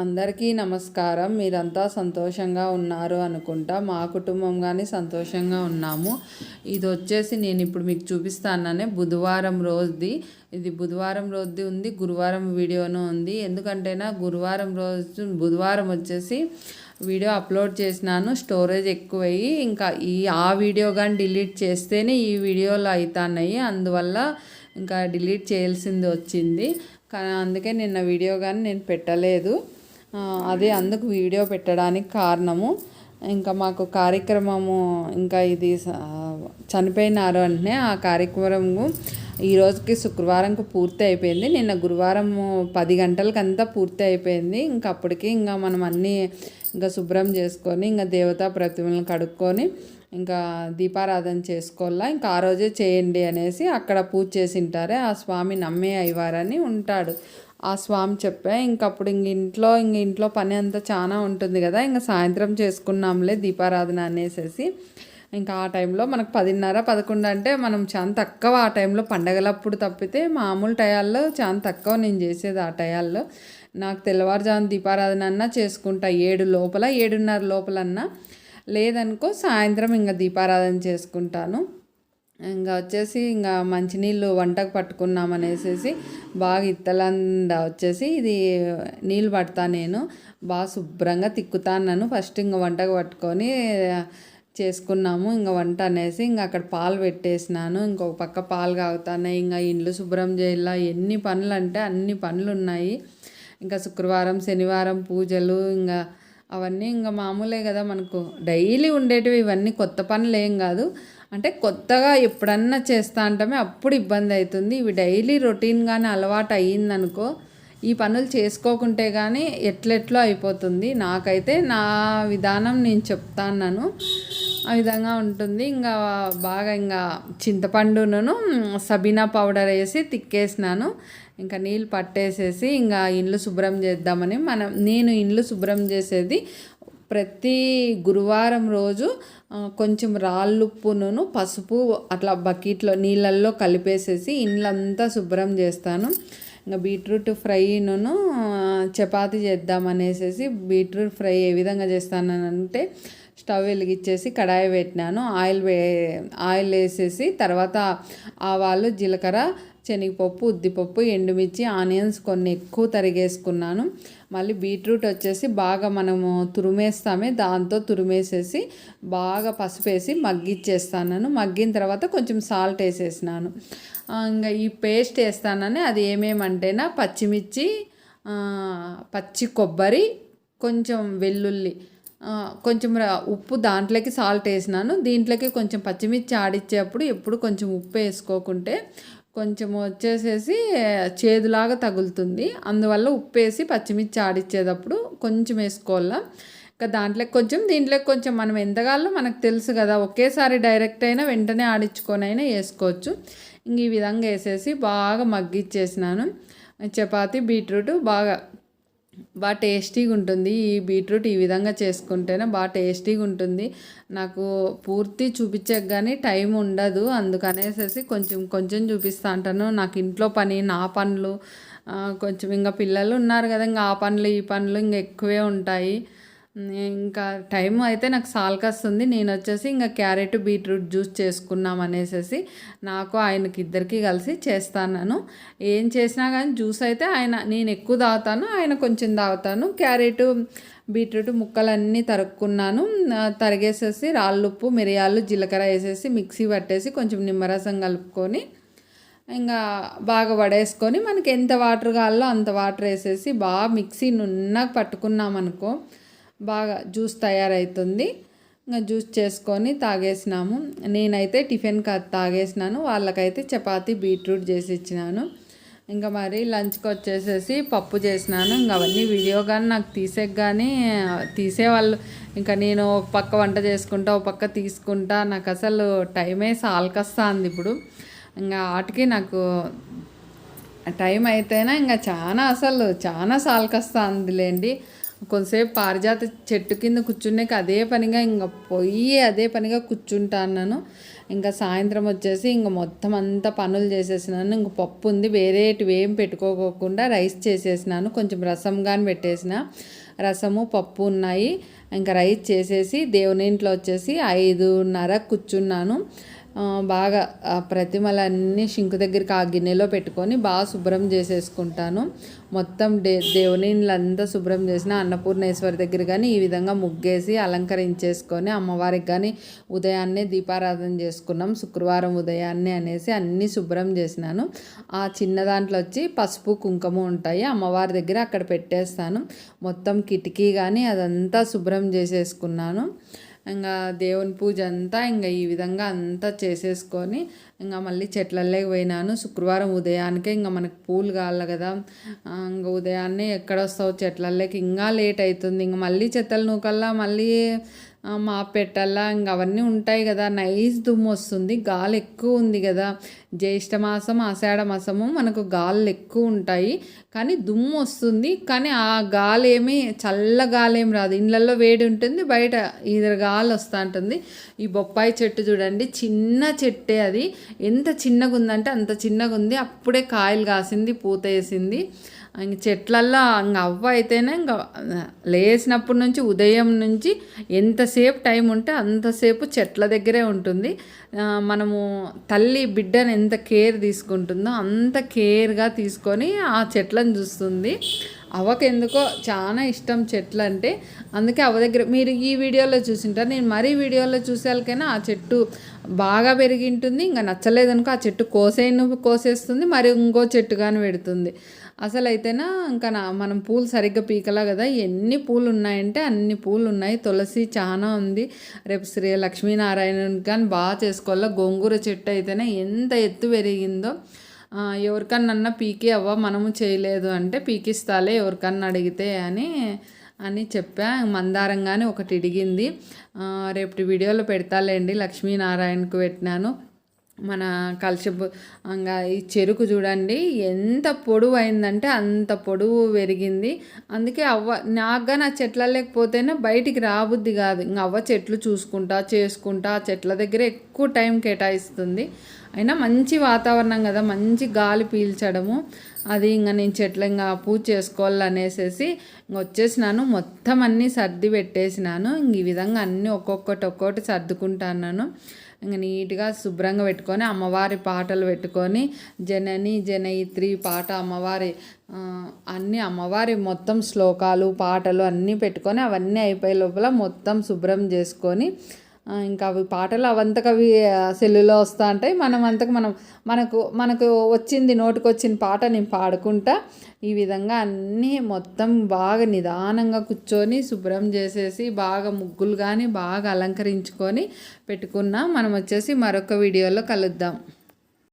అందరికీ నమస్కారం. మీరంతా సంతోషంగా ఉన్నారు అనుకుంటా. మా కుటుంబం కానీ సంతోషంగా ఉన్నాము. ఇది వచ్చేసి నేను ఇప్పుడు మీకు చూపిస్తాననే బుధవారం రోజుది. ఇది బుధవారం రోజుది ఉంది గురువారం వీడియోను ఉంది. ఎందుకంటేనా గురువారం రోజు బుధవారం వచ్చేసి వీడియో అప్లోడ్ చేసినాను. స్టోరేజ్ ఎక్కువయ్యి ఇంకా ఈ ఆ వీడియో కానీ డిలీట్ చేస్తేనే ఈ వీడియోలు అవుతున్నాయి అందువల్ల ఇంకా డిలీట్ చేయాల్సింది వచ్చింది. కానీ అందుకే నిన్న వీడియో కానీ నేను పెట్టలేదు. అదే అందుకు వీడియో పెట్టడానికి కారణము. ఇంకా మాకు కార్యక్రమము ఇంకా ఇది చనిపోయినారు అంటే ఆ కార్యక్రమము ఈ రోజుకి శుక్రవారంకు పూర్తి అయిపోయింది. నిన్న గురువారం పది గంటలకంతా పూర్తి అయిపోయింది. ఇంకా అప్పటికి ఇంకా మనం అన్నీ ఇంకా శుభ్రం చేసుకొని ఇంకా దేవతా ప్రతిమలను కడుక్కొని ఇంకా దీపారాధన చేసుకోవాలా ఇంకా ఆ రోజే చేయండి అనేసి అక్కడ పూజ చేసింటారే ఆ స్వామి నమ్మే అయ్యవారని ఉంటాడు. ఆ స్వామి చెప్పా ఇంకప్పుడు ఇంక ఇంట్లో ఇంక ఇంట్లో పని అంతా చాలా ఉంటుంది కదా ఇంకా సాయంత్రం చేసుకున్నాంలే దీపారాధన అనేసేసి. ఇంకా ఆ టైంలో మనకు పదిన్నర పదకొండు అంటే మనం చాలా తక్కువ ఆ టైంలో పండగలప్పుడు తప్పితే మామూలు టయాల్లో చాలా తక్కువ నేను చేసేది ఆ టయాల్లో. నాకు తెల్లవారుజాము దీపారాధన అన్నా చేసుకుంటా ఏడు లోపల ఏడున్నర లోపలన్నా. లేదనుకో సాయంత్రం ఇంకా దీపారాధన చేసుకుంటాను. ఇంకా వచ్చేసి ఇంకా మంచినీళ్ళు వంటకు పట్టుకున్నాం అనేసి బాగా ఇత్తలంద వచ్చేసి ఇది నీళ్ళు పడతా నేను. బాగా శుభ్రంగా తిక్కుతాను ఫస్ట్ ఇంకా వంటకు పట్టుకొని చేసుకున్నాము. ఇంకా వంట అనేసి ఇంకా అక్కడ పాలు పెట్టేసినాను. ఇంకొక పక్క పాలు కాగుతున్నాయి. ఇంకా ఇండ్లు శుభ్రం చేయాల. ఎన్ని పనులు అంటే అన్ని పనులు ఉన్నాయి ఇంకా శుక్రవారం శనివారం పూజలు ఇంకా అవన్నీ ఇంకా మామూలే కదా మనకు. డైలీ ఉండేటివి ఇవన్నీ కొత్త పనులు ఏం కాదు. అంటే కొత్తగా ఎప్పుడన్నా చేస్తా అంటామే అప్పుడు ఇబ్బంది అవుతుంది ఇవి డైలీ రొటీన్గానే అలవాటు అయ్యిందనుకో ఈ పనులు చేసుకోకుంటే కానీ ఎట్లెట్లో అయిపోతుంది. నాకైతే నా విధానం నేను చెప్తాను ఆ విధంగా ఉంటుంది. ఇంకా బాగా ఇంకా చింతపండును సబీనా పౌడర్ వేసి తిక్కేసినాను. ఇంకా నీళ్ళు పట్టేసేసి ఇంకా ఇండ్లు శుభ్రం చేద్దామని మనం నేను ఇండ్లు శుభ్రం చేసేది ప్రతి గురువారం రోజు కొంచెం రాళ్ళుప్పును పసుపు అట్లా బకెట్లో నీళ్ళల్లో కలిపేసేసి ఇండ్లంతా శుభ్రం చేస్తాను. ఇంకా బీట్రూట్ ఫ్రైను చపాతి చేద్దాం అనేసి బీట్రూట్ ఫ్రై ఏ విధంగా చేస్తానంటే స్టవ్ వెలిగించేసి కడాయి పెట్టినాను. ఆయిల్ వే ఆయిల్ వేసేసి తర్వాత ఆవాలు జీలకర్ర శనగపప్పు ఉద్దిపప్పు ఎండుమిర్చి ఆనియన్స్ కొన్ని ఎక్కువ తరిగేసుకున్నాను. మళ్ళీ బీట్రూట్ వచ్చేసి బాగా మనము తురిమేస్తామే. దాంతో తురిమేసేసి బాగా పసుపు వేసి మగ్గిచ్చేస్తాను మగ్గిన తర్వాత కొంచెం సాల్ట్ వేసేసినాను. ఇంకా ఈ పేస్ట్ వేస్తానని అది ఏమేమంటేనా? పచ్చిమిర్చి పచ్చి కొబ్బరి కొంచెం వెల్లుల్లి కొంచెం ఉప్పు దాంట్లోకి సాల్ట్ వేసినాను. దీంట్లోకి కొంచెం పచ్చిమిర్చి ఆడిచ్చేప్పుడు ఎప్పుడు కొంచెం ఉప్పు వేసుకోకుంటే కొంచెం వచ్చేసేసి చేదులాగా తగులుతుంది. అందువల్ల ఉప్పు వేసి పచ్చిమిర్చి ఆడిచ్చేటప్పుడు కొంచెం వేసుకోవాలా. ఇంకా దాంట్లో కొంచెం దీంట్లో కొంచెం మనం ఎంతగాలో మనకు తెలుసు కదా ఒకేసారి డైరెక్ట్ అయినా వెంటనే ఆడించుకొని అయినా వేసుకోవచ్చు. ఇంక ఈ విధంగా వేసేసి బాగా మగ్గిచ్చేసినాను. చపాతి బీట్రూట్ బాగా బాగా టేస్టీగా ఉంటుంది. ఈ బీట్రూట్ ఈ విధంగా చేసుకుంటేనే బాగా టేస్టీగా ఉంటుంది. నాకు పూర్తి చూపించక కానీ టైం ఉండదు. అందుకనేసేసి కొంచెం కొంచెం చూపిస్తా అంటాను. నాకు ఇంట్లో పని నా పనులు కొంచెం ఇంకా పిల్లలు ఉన్నారు కదా ఇంకా ఆ పనులు ఈ పనులు ఇంకా ఎక్కువే ఉంటాయి. ఇంకా టైం అయితే నాకు సాల్కొస్తుంది. నేను వచ్చేసి ఇంకా క్యారెట్ బీట్రూట్ జ్యూస్ చేసుకున్నాం అనేసి నాకు ఆయనకి ఇద్దరికి కలిసి చేస్తాను ఏం చేసినా కానీ జ్యూస్ అయితే ఆయన నేను ఎక్కువ తాగుతాను ఆయన కొంచెం తాగుతాను. క్యారెట్ బీట్రూట్ ముక్కలన్నీ తరుక్కున్నాను. తరిగేసేసి రాళ్ళుప్పు మిరియాలు జీలకర్ర వేసేసి మిక్సీ పట్టేసి కొంచెం నిమ్మరసం కలుపుకొని ఇంకా బాగా వడేసుకొని మనకి ఎంత వాటర్ కావాలో అంత వాటర్ వేసేసి బాగా మిక్సీ నున్నగా పట్టుకున్నామనుకో బాగా జ్యూస్ తయారవుతుంది ఇంకా జ్యూస్ చేసుకొని తాగేసినాము. నేనైతే టిఫిన్ తాగేసినాను. వాళ్ళకైతే చపాతీ బీట్రూట్ చేసి ఇచ్చినాను. ఇంకా మరి లంచ్కి వచ్చేసేసి పప్పు చేసినాను. ఇంకా అవన్నీ వీడియో కానీ నాకు తీసే కానీ తీసేవాళ్ళు. ఇంకా నేను ఒక పక్క వంట చేసుకుంటా ఒక పక్క తీసుకుంటా. నాకు అసలు టైమే సాల్కొస్తుంది ఇప్పుడు. ఇంకా వాటికి నాకు టైం అయితేనే ఇంకా చాలా అసలు చాలా సాల్కొస్తుందిలేండి. కొంతసేపు పారిజాత చెట్టు కింద కూర్చున్నాక అదే పనిగా ఇంకా పోయి అదే పనిగా కూర్చుంటాను ఇంకా సాయంత్రం వచ్చేసి ఇంకా మొత్తం అంతా పనులు చేసేసినాను. ఇంక పప్పు ఉంది వేరేటివి ఏం పెట్టుకోకుండా రైస్ చేసేసినాను. కొంచెం రసం కానీ పెట్టేసిన. రసము పప్పు ఉన్నాయి. ఇంకా రైస్ చేసేసి దేవుని ఇంట్లో వచ్చేసి ఐదున్నర కూర్చున్నాను. బాగా ప్రతిమలన్నీ షింకు దగ్గరికి ఆ గిన్నెలో పెట్టుకొని బాగా శుభ్రం చేసేసుకుంటాను. మొత్తం డే దేవునిలంతా శుభ్రం చేసిన అన్నపూర్ణేశ్వరి దగ్గర కానీ ఈ విధంగా ముగ్గేసి అలంకరించేసుకొని అమ్మవారికి కానీ ఉదయాన్నే దీపారాధన చేసుకున్నాం. శుక్రవారం ఉదయాన్నే అనేసి అన్నీ శుభ్రం చేసినాను. ఆ చిన్న దాంట్లో వచ్చి పసుపు కుంకుమ ఉంటాయి. అమ్మవారి దగ్గర అక్కడ పెట్టేస్తాను. మొత్తం కిటికీ కానీ అదంతా శుభ్రం చేసేసుకున్నాను. ఇంకా దేవుని పూజ అంతా ఇంకా ఈ విధంగా అంతా చేసేసుకొని ఇంకా మళ్ళీ చెట్లల్లోకి పోయినాను. శుక్రవారం ఉదయానికే ఇంకా మనకు పూలు కావాలి కదా. ఇంకా ఉదయాన్నే ఎక్కడ వస్తావు? చెట్లల్లోకి ఇంకా లేట్ అవుతుంది ఇంకా మళ్ళీ చెత్తలు నూకల్లా మళ్ళీ మా పెట్టల్లా ఇంక అవన్నీ ఉంటాయి కదా. నైస్ దుమ్ము వస్తుంది. గాలి ఎక్కువ ఉంది కదా. జ్యేష్ఠ మాసం ఆషాఢ మాసము మనకు గాలు ఎక్కువ ఉంటాయి. కానీ దుమ్ము వస్తుంది. కానీ ఆ గాలి ఏమీ చల్ల గాలి ఏం రాదు. ఇళ్ళల్లో వేడి ఉంటుంది. బయట ఇద్దరు గాలి వస్తూ ఉంటుంది. ఈ బొప్పాయి చెట్టు చూడండి. చిన్న చెట్టే అది. ఎంత చిన్నగా ఉందంటే అంత చిన్నగా ఉంది అప్పుడే కాయలు కాసింది పూత వేసింది. ఇంక చెట్లల్లో ఇంక అవ్వ అయితేనే ఇంకా లేచినప్పటి నుంచి ఉదయం నుంచి ఎంతసేపు టైం ఉంటే అంతసేపు చెట్ల దగ్గరే ఉంటుంది. మనము తల్లి బిడ్డను ఎంత కేర్ తీసుకుంటుందో అంత కేర్గా తీసుకొని ఆ చెట్లను చూస్తుంది. అవ్వకెందుకో చాలా ఇష్టం చెట్లు అంటే అందుకే అవ దగ్గర మీరు ఈ వీడియోలో చూసింటారు. నేను మరీ వీడియోలో చూసేకైనా ఆ చెట్టు బాగా పెరిగి ఉంటుంది ఇంకా నచ్చలేదనుకో ఆ చెట్టు కోసేను కోసేస్తుంది మరి ఇంకో చెట్టు కానీ పెడుతుంది. అసలు అయితేనా ఇంకా నా మనం పూలు సరిగ్గా పీకలా కదా ఎన్ని పూలు ఉన్నాయంటే అన్ని పూలు ఉన్నాయి తులసి చాలా ఉంది. రేపు శ్రీ లక్ష్మీనారాయణ కానీ బాగా చేసుకోవాలా. గోంగూర చెట్టు అయితేనే ఎంత ఎత్తు పెరిగిందో. ఎవరికన్నా పీకి అవ్వ మనము చేయలేదు అంటే పీకిస్తాలే ఎవరికన్నా అడిగితే అని అని చెప్పా. మందారంగానే ఒకటి ఇడిగింది. రేపటి వీడియోలో పెడతాలేండి. లక్ష్మీనారాయణకు పెట్టినాను. మన కలుషపు ఇంకా ఈ చెరుకు చూడండి ఎంత పొడవు అయిందంటే అంత పొడవు పెరిగింది. అందుకే అవ్వ నాగా నా చెట్ల లేకపోతేనే బయటికి రాబుద్ది కాదు. ఇంకా అవ్వ చెట్లు చూసుకుంటా చేసుకుంటా చెట్ల దగ్గర ఎక్కువ టైం కేటాయిస్తుంది. అయినా మంచి వాతావరణం కదా మంచి గాలి పీల్చడము. అది ఇంకా నేను చెట్లు ఇంకా పూజ చేసుకోవాలనేసేసి ఇంక వచ్చేసినాను. మొత్తం అన్నీ సర్ది పెట్టేసినాను. ఇంక ఈ విధంగా అన్నీ ఒక్కొక్కటి ఒక్కొక్కటి సర్దుకుంటాను ఇంక నీట్గా శుభ్రంగా పెట్టుకొని అమ్మవారి పాటలు పెట్టుకొని జనని జనయిత్రి పాట అమ్మవారి అన్నీ అమ్మవారి మొత్తం శ్లోకాలు పాటలు అన్నీ పెట్టుకొని అవన్నీ అయిపోయే లోపల మొత్తం శుభ్రం చేసుకొని ఇంకా అవి పాటలు అవంతకు అవి సెల్లులో వస్తూ ఉంటాయి. మనం అంతకు మనం మనకు మనకు వచ్చింది నోటికి వచ్చిన పాట నేను పాడుకుంటా. ఈ విధంగా అన్నీ మొత్తం బాగా నిదానంగా కూర్చొని శుభ్రం చేసేసి బాగా ముగ్గులు కానీ బాగా అలంకరించుకొని పెట్టుకున్నా మనం వచ్చేసి మరొక వీడియోలో కలుద్దాం.